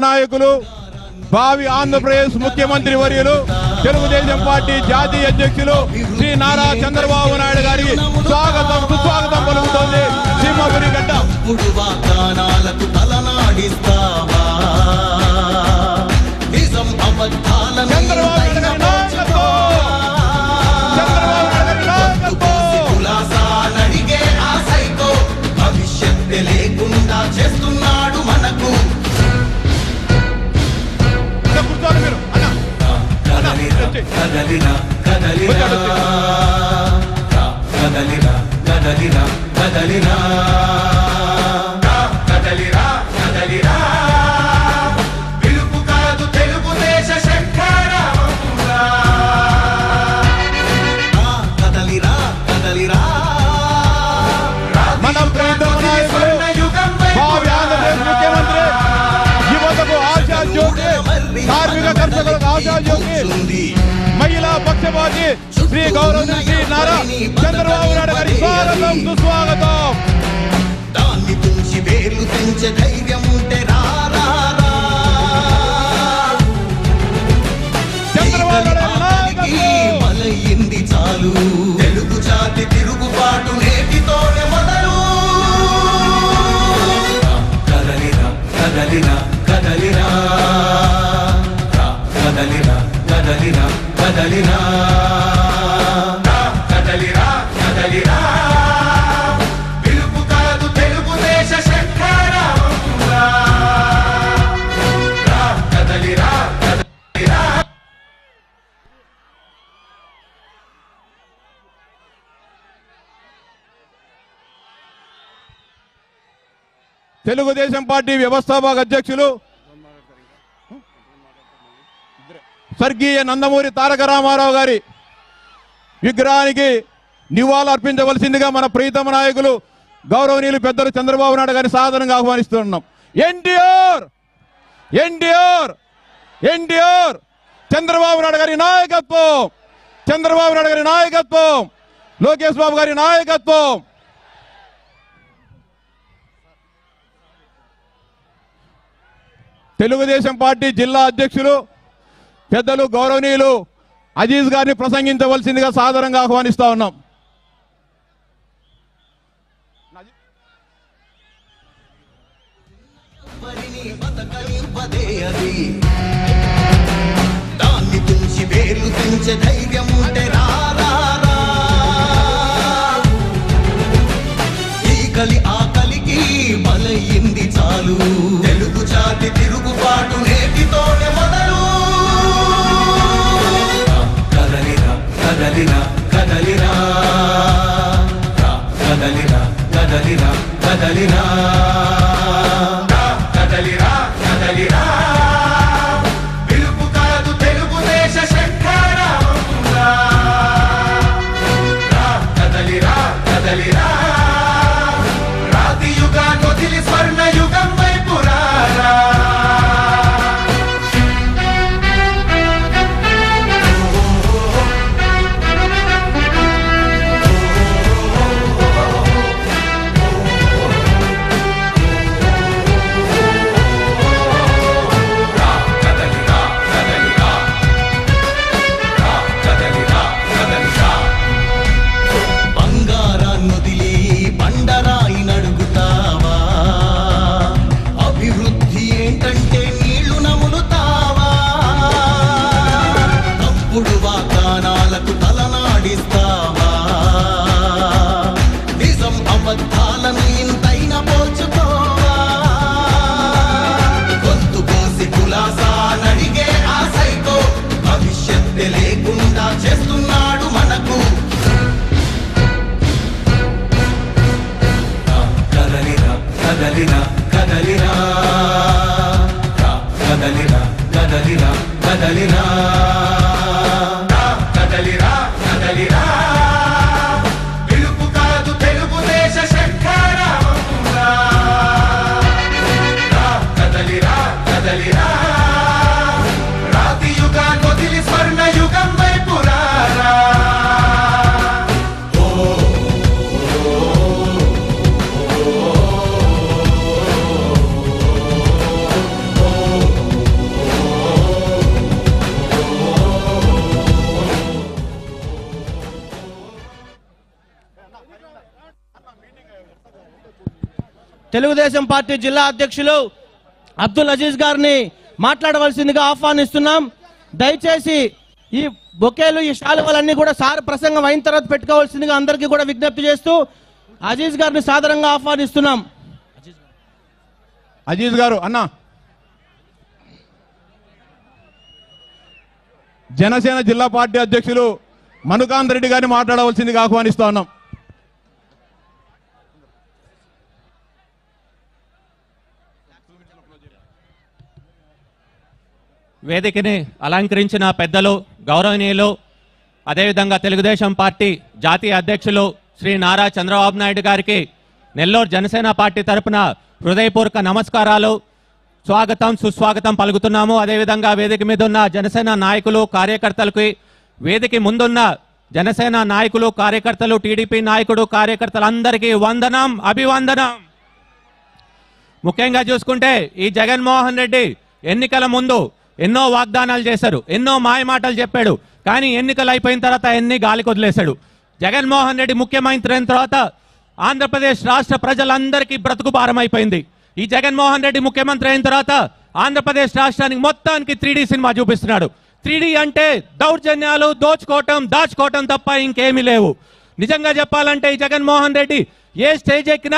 నాయకులు భావి ఆంధ్రప్రదేశ్ ముఖ్యమంత్రి వర్యులు తెలుగుదేశం పార్టీ జాతీయ అధ్యక్షులు శ్రీ నారా చంద్రబాబు నాయుడు గారికి స్వాగతం సుస్వాగతం పలుకుతోంది సింహపురి గడ్డ. కదలిరా కదలిరా కదలిరా. కదలిరా కదలిరా. పిలుపు కాదు తెలుగుదేశ శంఖారావమురా. కదలిరా కదలిరా. మన నాయకులు భావి ఆంధ్రప్రదేశ్ ముఖ్యమంత్రి యువతకు ఆశా జ్యోతి కార్మిక కర్షకులకు ఆశా జ్యోతి మహిళా పక్షపాతి శ్రీ గౌరవ శ్రీ నారా చంద్రబాబు నాయుడు గారి స్వాగతం సుస్వాగతం. దాన్ని తుంచి వేలు తెంచే ధైర్యం ఉంటే మలయింది చాలు. తెలుగు జాతి తిరుగుబాటు నేటితోనే మొదలు. కదలిరా కదలిరా. తెలుగుదేశం పార్టీ వ్యవస్థాపక అధ్యక్షులు స్వర్గీయ నందమూరి తారక రామారావు గారి విగ్రహానికి నివాళులర్పించవలసిందిగా మన ప్రీతమ నాయకులు గౌరవనీయులు పెద్దలు చంద్రబాబు నాయుడు గారిని సాధారణంగా ఆహ్వానిస్తున్నాం. ఎన్టీఆర్! ఎన్టీఆర్! ఎన్టీఆర్! చంద్రబాబు నాయుడు గారి నాయకత్వం! చంద్రబాబు నాయుడు గారి నాయకత్వం! లోకేష్ బాబు గారి నాయకత్వం! తెలుగుదేశం పార్టీ జిల్లా అధ్యక్షులు పెద్దలు గౌరవనీయులు అజీజ్ గారిని ప్రసంగించవలసిందిగా సాధారణంగా ఆహ్వానిస్తా ఉన్నాం. దాన్ని తుంచి వేలు ధైర్యం ఉంటే ఈ కలి ఆకలికి బలయింది చాలు. తెలుగు జాతి తిరుగుబాటు నేటితోనే మొదలు. కదలిరా కదలిరా కదలిరా. కదలిరా కదలిరా కదలిరా. దీంతైన పోల్చుకో తెలుగుదేశం పార్టీ జిల్లా అధ్యక్షులు అబ్దుల్ అజీజ్ గారిని మాట్లాడవలసిందిగా ఆహ్వానిస్తున్నాం. దయచేసి ఈ బొకేలు ఈ శాలువలన్నీ కూడా సార్ ప్రసంగం అయిన తర్వాత పెట్టుకోవాల్సిందిగా అందరికీ కూడా విజ్ఞప్తి చేస్తూ అజీజ్ గారిని సాధారణంగా ఆహ్వానిస్తున్నాం. అజీజ్ గారు అన్న. జనసేన జిల్లా పార్టీ అధ్యక్షులు మనుకాంత్ రెడ్డి గారిని మాట్లాడవలసిందిగా ఆహ్వానిస్తా ఉన్నాం. వేదికని అలంకరించిన పెద్దలు గౌరవనీయులు అదేవిధంగా తెలుగుదేశం పార్టీ జాతీయ అధ్యక్షులు శ్రీ నారా చంద్రబాబు నాయుడు గారికి నెల్లూరు జనసేన పార్టీ తరపున హృదయపూర్వక నమస్కారాలు. స్వాగతం సుస్వాగతం పలుకుతున్నాము. అదేవిధంగా వేదిక మీద ఉన్న జనసేన నాయకులు కార్యకర్తలకి వేదిక ముందున్న జనసేన నాయకులు కార్యకర్తలు టీడీపీ నాయకుడు కార్యకర్తలందరికీ వందనం అభివందనం. ముఖ్యంగా చూసుకుంటే ఈ జగన్మోహన్ రెడ్డి ఎన్నికల ముందు ఎన్నో వాగ్దానాలు చేశారు ఎన్నో మాయమాటలు చెప్పాడు కానీ ఎన్నికలు అయిపోయిన తర్వాత ఎన్ని గాలికి వదిలేశాడు. జగన్మోహన్ రెడ్డి ముఖ్యమంత్రి అయిన తర్వాత ఆంధ్రప్రదేశ్ రాష్ట్ర ప్రజలందరికీ బ్రతుకు భారం అయిపోయింది ఈ జగన్మోహన్ రెడ్డి ముఖ్యమంత్రి అయిన తర్వాత ఆంధ్రప్రదేశ్ రాష్ట్రానికి మొత్తానికి త్రీ సినిమా చూపిస్తున్నాడు. త్రీ అంటే దౌర్జన్యాలు దోచుకోవటం దాచుకోవటం తప్ప ఇంకేమీ లేవు. నిజంగా చెప్పాలంటే ఈ జగన్మోహన్ రెడ్డి ఏ స్టేజ్ ఎక్కినా